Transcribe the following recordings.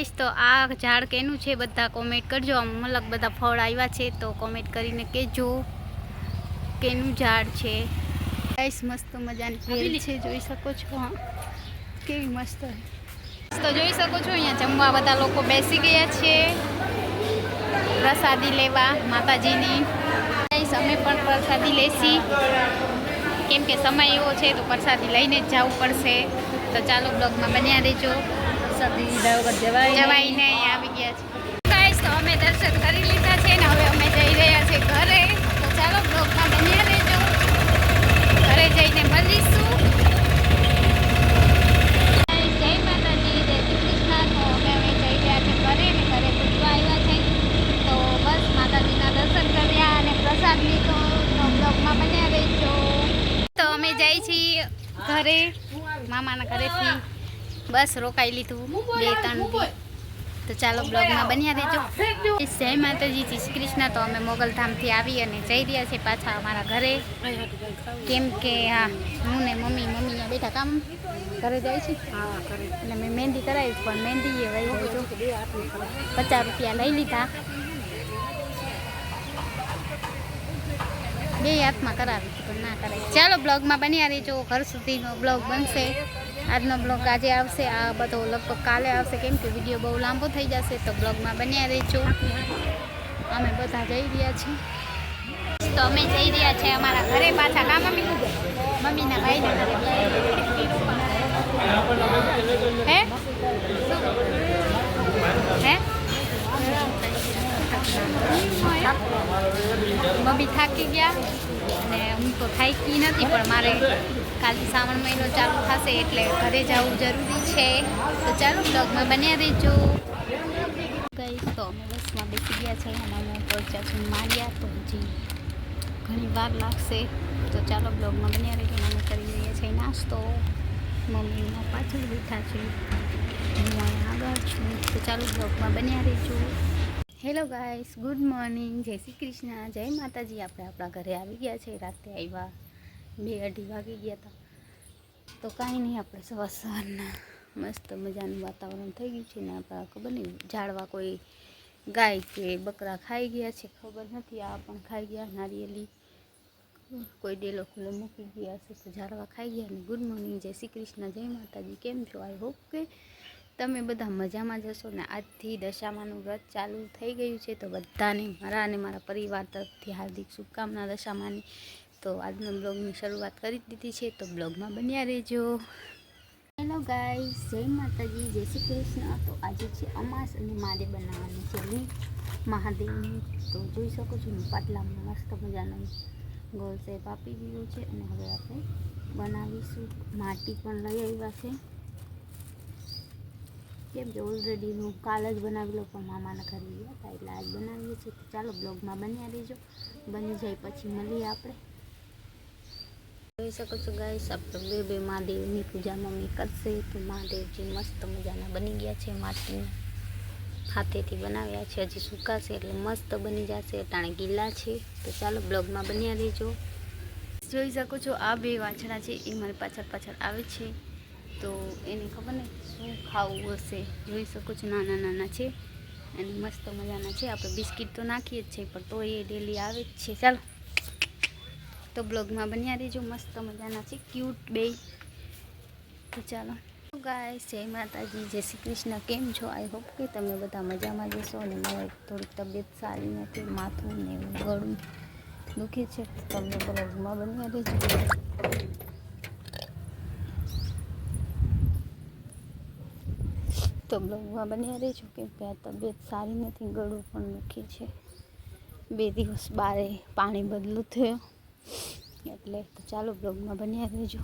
Guys તો આ ઝાડ કેનું છે બધા કોમેન્ટ કરજો. આમ મલક બધા ફળ આવ્યા છે તો કોમેન્ટ કરીને કહેજો કેનું ઝાડ છે. ગાઈસ મસ્ત મજાની ફેલ છે જોઈ શકો છો હા. કેવી મસ્ત તો જોઈ શકો છો અહીંયા જમવા બધા લોકો બેસી ગયા છે. પ્રસાદી લેવા માતાજીની. અમે પણ પ્રસાદી લેશી. કેમ કે સમય એવો છે તો પ્રસાદી લઈને જ જવું પડશે. તો ચાલો બ્લોગમાં બન્યા રહેજો. અમે અમે જઈ રહ્યા છે ઘરે. ઘરે પૂજવા આવ્યા છે. તો બસ માતાજીના દર્શન કર્યા અને પ્રસાદ લીધો. તો બ્લોગમાં બન્યા રહેજો. તો અમે જઈ ઘરે, મામાના ઘરેથી. બસ રોકાઈ લીધું બે ત્રણ તો ચાલો બ્લોગમાં બન્યા રહેજો. જય માતાજી જય શ્રી કૃષ્ણ. તો અમે મોગલધામથી આવી અને જઈ રહ્યા છીએ પાછા અમારા ઘરે. કેમ કે હા હું ને મમ્મી મમ્મી અહીંયા બેઠા કામ ઘરે જાય છે. એટલે મેં મહેંદી કરાવી પણ મહેંદી એ વહી પચાસ રૂપિયા લઈ લીધા. બે હાથમાં કરાવી પણ ના કરાવી ચાલો બ્લોગમાં બન્યા રહેજો. ઘર સુધીનો બ્લોગ બનશે. આજનો બ્લોગ આજે આવશે. આ બધો લગભગ કાલે આવશે. કેમ કે વીડિયો બહુ લાંબો થઈ જશે, તો બ્લોગમાં બન્યા રહેજો. અમે બધા જઈ રહ્યા છીએ. તો અમે જઈ રહ્યા છીએ અમારા ઘરે પાછા. કા મમ્મી? મમ્મીના ભાઈના ઘરે. હે? હે? મમ્મી થાકી ગયા. અને હું તો થાકી નથી, પણ મારે કાલથી શ્રાવણ મહિનો ચાલુ થશે એટલે ઘરે જવું જરૂરી છે. તો ચાલો બ્લોગમાં બન્યા રહેજો. ગઈ તો અમે બસમાં બેસી ગયા છે. અને અમે પહોંચ્યા છું માર્યા તો હજી ઘણી વાર લાગશે. તો ચાલો બ્લોગમાં બન્યા રહેજો. અમે કરી રહ્યા છીએ નાસ્તો. મમ્મીમાં પાછળ બેઠા છે. હું આગળ છું. તો ચાલો બ્લોગમાં બન્યા રહેજો. હેલો ગાઈસ ગુડ મોર્નિંગ જય શ્રી કૃષ્ણ. જય માતાજી. આપણે આપણા ઘરે આવી ગયા છે. રાતે આવ્યા. બે અઢી વાગી ગયા હતા. તો કાંઈ નહીં, આપણે સવાર સવારના મસ્ત મજાનું વાતાવરણ થઈ ગયું છે ને આપણા ખબર નહીં, ઝાડવા કોઈ ગાય કે બકરા ખાઈ ગયા છે, ખબર નથી. આ પણ ખાઈ ગયા, નારિયેલી, કોઈ ડેલો ખુલ્લો મૂકી ગયા છે તો ઝાડવા ખાઈ ગયા ને. ગુડ મોર્નિંગ, જય શ્રી કૃષ્ણ, જય માતાજી. કેમ છો? આઈ હોપ કે તમે બધા મજામાં જશો ને. આજથી દશામાનું વ્રત ચાલુ થઈ ગયું છે તો બધાને, મારા અને મારા પરિવાર તરફથી હાર્દિક શુભકામના દશામાની. તો આજના બ્લોગની શરૂઆત કરી દીધી છે, તો બ્લોગમાં બન્યા રહેજો. હેલો ગાય જય માતાજી, જય શ્રી કૃષ્ણ. તો આજે છે અમાસ અને મારે બનાવવાની છે લીપ મહાદેવની. તો જોઈ શકો છો પાટલામાં મસ્ત મજાનો ગોળ શેપ આપી દીધો છે અને હવે આપણે બનાવીશું. માટી પણ લઈ આવ્યા છે. કેમ કે ઓલરેડી હું કાલ જ બનાવેલો પણ મામાના ઘરે ગયા હતા એટલે આજ બનાવીએ છીએ. ચાલો બ્લોગમાં બન્યા રહેજો. બની જાય પછી મળીએ આપણે. જોઈ શકો છો ગાઈસ આપણે બે બે મહાદેવની પૂજા મમ્મી કરશે. તો મહાદેવજી મસ્ત મજાના બની ગયા છે, માટીના હાથેથી બનાવ્યા છે. હજી સુકાશે એટલે મસ્ત બની જશે, ટાણે ગીલા છે. તો ચાલો બ્લોગમાં બન્યા રહેજો. જોઈ શકો છો, આ બે વાછડા છે, એ મારી પાછળ પાછળ આવે છે. તો એને ખબર ને શું ખાવું હશે. જોઈ શકો છો, નાના નાના છે અને મસ્ત મજાના છે. આપણે બિસ્કિટ તો નાખીએ જ છે, પણ તો એ ડેલી આવે જ છે. ચાલો. તો બ્લોગમાં બન્યા રહેજો. મસ્ત મજાના છે. ક્યુટ બે તો ચાલો. ગાય જય માતાજી. જય શ્રી કૃષ્ણ. કેમ છો? આઈ હોપ કે તમે બધા મજામાં જશો અને મારે થોડીક તબિયત સારી નથી. માથું ને ગળું દુખે છે. તમને બ્લોગમાં બન્યા રહેજો. તો બ્લોગમાં બન્યા રહેજો કેમ કે આ તબિયત સારી નથી, ગળું પણ દુખે છે. બે દિવસ બારે પાણી બદલું થયું. એટલે તો ચાલો બ્લોગમાં બન્યા રહેજો.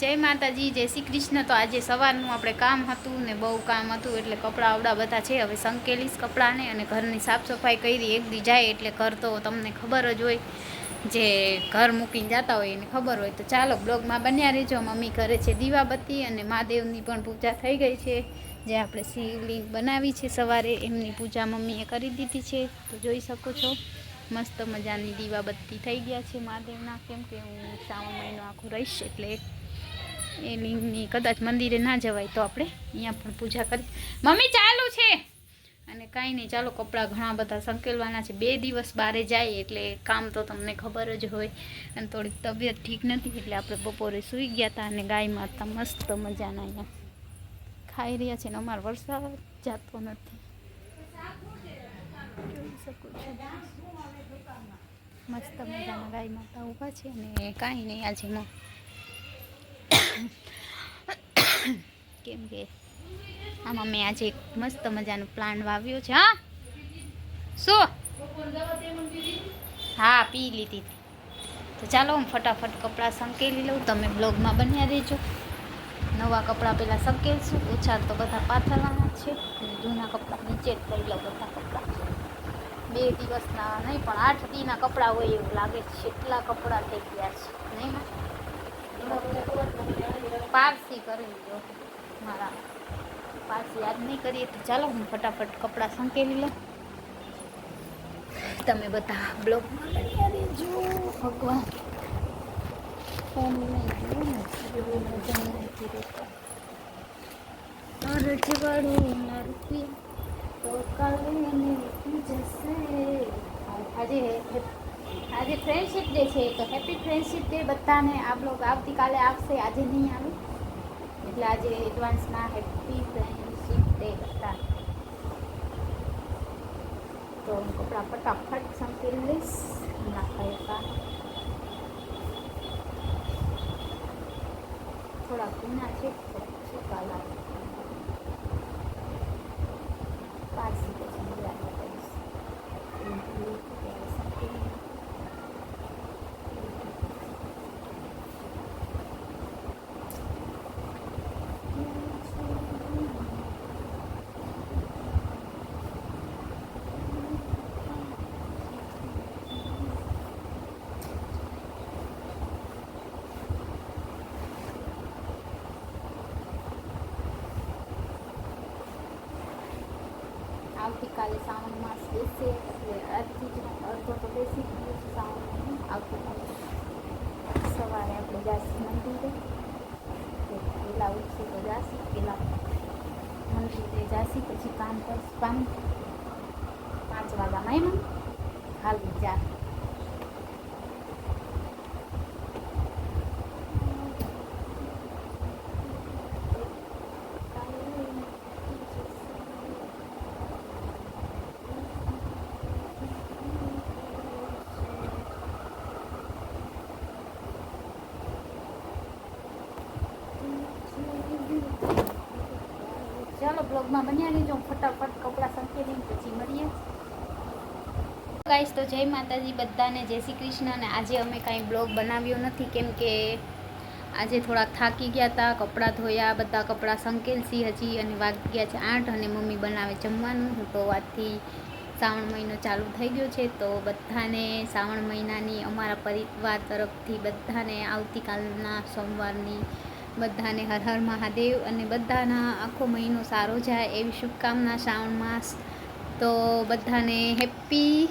જય માતાજી, જય શ્રી કૃષ્ણ. તો આજે સવારનું આપણે કામ હતું ને બહુ કામ હતું, એટલે કપડાં આવડા બધા છે. હવે સંકેલીશ કપડાંને અને ઘરની સાફ સફાઈ કરી એક દી જાય એટલે ઘર તો તમને ખબર જ હોય. જે ઘર મૂકીને જતા હોય એને ખબર હોય. તો ચાલો બ્લોગમાં બન્યા રહેજો. મમ્મી ઘરે છે દીવાબત્તી અને મહાદેવની પણ પૂજા થઈ ગઈ છે. જે આપણે શિવલિંગ બનાવી છે સવારે. એમની પૂજા મમ્મીએ કરી દીધી છે. તો જોઈ શકો છો. મસ્ત મજાની દીવાબત્તી થઈ ગયા છે મહાદેવના. કેમ કે હું શ્રાવણ મહિનો આખો રહીશ એટલે એ લિંગની કદાચ મંદિરે ના જવાય તો આપણે અહીંયા પણ પૂજા કરી. મમ્મી, ચાલુ છે. અને કાંઈ નહીં, ચાલો કપડાં ઘણા બધા સંકેલવાના છે. બે દિવસ બારે જાય એટલે કામ તો તમને ખબર જ હોય. અને થોડીક તબિયત ઠીક નથી એટલે આપણે બપોરે સૂઈ ગયા હતા અને ગાય મારતા મસ્ત મજાના અહીંયા ખાઈ રહ્યા છે ને અમારો વરસાદ જાતો નથી. જોઈ શકો છો મસ્ત મજાના ગાય માતા ઊભા છે અને કાંઈ નહીં આજે મ- કેમ કે આમાં મેં આજે એક મસ્ત મજાનો પ્લાન્ટ વાવ્યો છે, હા? શું? હા, પી લીધી હતી. તો ચાલો હું ફટાફટ કપડાં સંકેલી લઉં, તમે બ્લોગમાં બન્યા રહેજો. નવા કપડાં પહેલાં સંકેલશું, ઓછા તો બધા પાથરવાના છે. જૂના કપડાં નીચે જ કરી લો બધા કપડાં. બે દિવસના નહીં, પણ આઠ દીના કપડાં હોય એવું લાગે છે. એટલા કપડાં થઈ ગયા છે. નહીં પારસી કરી લો. મારા પારસી યાદ નહીં કરીએ તો ચાલો હું ફટાફટ કપડાં સંકેલી લઉં. તમે બધા બ્લોગમાં જો રહેજો ભગવાન રજવાડું ના. રૂપિયા આજે આજે ફ્રેન્ડશિપ ડે છે, તો હેપી ફ્રેન્ડશિપ ડે બધાને. આ બ્લોગ આવતીકાલે આવશે આજે નહીં આવે. એટલે આજે એડવાન્સમાં હેપી ફ્રેન્ડશિપ ડે બધા તો હું કપડાં ફટાફટ સંકેલી લઈશ. હમણાં ખાયતા થોડા ભીના છે થોડા સૂકા લાગે પારસી પછી ગુજરાતી કરીશ ત્યારે સંકેલી આવતીકાલે શ્રાવણ માસ બેસે એટલે અડધી જ તો બેસી ગયો છે શ્રાવણ આવતીકાલે સવારે આપણે જાસી મંદિરે. પહેલાં ઉઠશે તો જાસી પહેલાં મંદિરે જાસી, પછી કામ કરશું. કામ? પાંચ વાગ્યામાં એમ? હાલવી જા ચાલો બ્લોગમાં બન્યા રહેજો. ફટાફટ કપડાં સંકેલીને પછી મળીએ. ગાઈશ તો જય માતાજી બધાને. જય શ્રી કૃષ્ણ. અને આજે અમે કાંઈ બ્લોગ બનાવ્યો નથી. કેમ કે આજે થોડાક થાકી ગયા હતા કપડાં ધોયા, બધા કપડાં સંકેલસી હજી અને વાગી ગયા છે આઠ અને મમ્મી બનાવે જમવાનું. હું તો આજથી શ્રાવણ મહિનો ચાલુ થઈ ગયો છે. તો બધાને શ્રાવણ મહિનાની અમારા પરિવાર તરફથી બધાને આવતીકાલના સોમવારની બધાને હર હર મહાદેવ અને બધાના આખો મહિનો સારો જાય એવી શુભકામના શ્રાવણ માસ. તો બધાને હેપી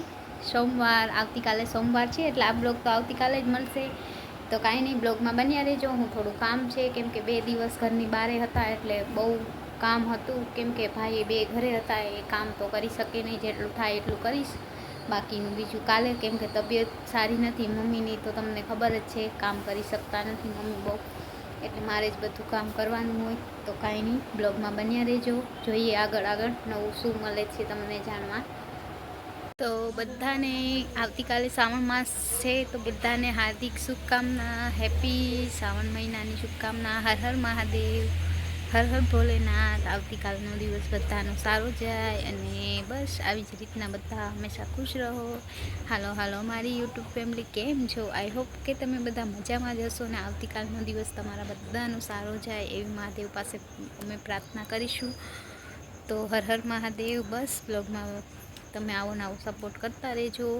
સોમવાર. આવતીકાલે સોમવાર છે, એટલે આ બ્લોગ તો આવતીકાલે જ મળશે. તો કાંઈ નહીં, બ્લોગમાં બન્યા રહેજો. હું થોડું કામ છે, કેમ કે બે દિવસ ઘરની બારે હતા, એટલે બહુ કામ હતું. કેમ કે ભાઈ બે ઘરે હતા, એ કામ તો કરી શકે નહીં, જેટલું થાય એટલું કરીશ. બાકીનું બીજું કાલે, કેમ કે તબિયત સારી નથી, મમ્મીની તો તમને ખબર જ છે, કામ કરી શકતા નથી મમ્મી બહુ. એટલે મારે જ બધું કામ કરવાનું હોય તો કાંઈ નહીં. બ્લોગમાં બન્યા રહેજો. જોઈએ આગળ આગળ નવું શું મળે છે તમને જાણવા. તો બધાને આવતીકાલે શ્રાવણ માસ છે તો બધાને હાર્દિક શુભકામના, હેપી શ્રાવણ મહિનાની શુભકામના. હર હર મહાદેવ. હર હર ભોલેનાથ. આવતીકાલનો દિવસ બધાનો સારો જાય અને બસ આવી જ રીતના બધા હંમેશા ખુશ રહો. હાલો હાલો, મારી યુટ્યુબ ફેમિલી કેમ છો? આઈ હોપ કે તમે બધા મજામાં જ હશો ને આવતીકાલનો દિવસ તમારા બધાનો સારો જાય એવી મહાદેવ પાસે અમે પ્રાર્થના કરીશું. તો હર હર મહાદેવ, બસ બ્લોગમાં તમે આવો ને આવો સપોર્ટ કરતા રહેજો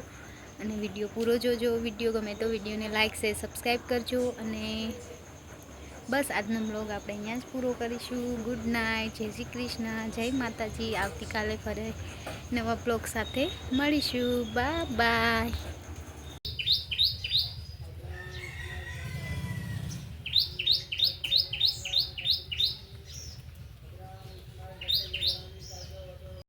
અને વીડિયો પૂરો જોજો. વીડિયો ગમે તો વિડીયોને લાઇક શેર સબસ્ક્રાઈબ કરજો અને બસ આજનો બ્લોગ આપણે અહીંયા જ પૂરો કરીશું. ગુડ નાઇટ જય શ્રી કૃષ્ણ. જય માતાજી. આવતીકાલે ફરે નવા બ્લોગ સાથે મળીશું. Bye bye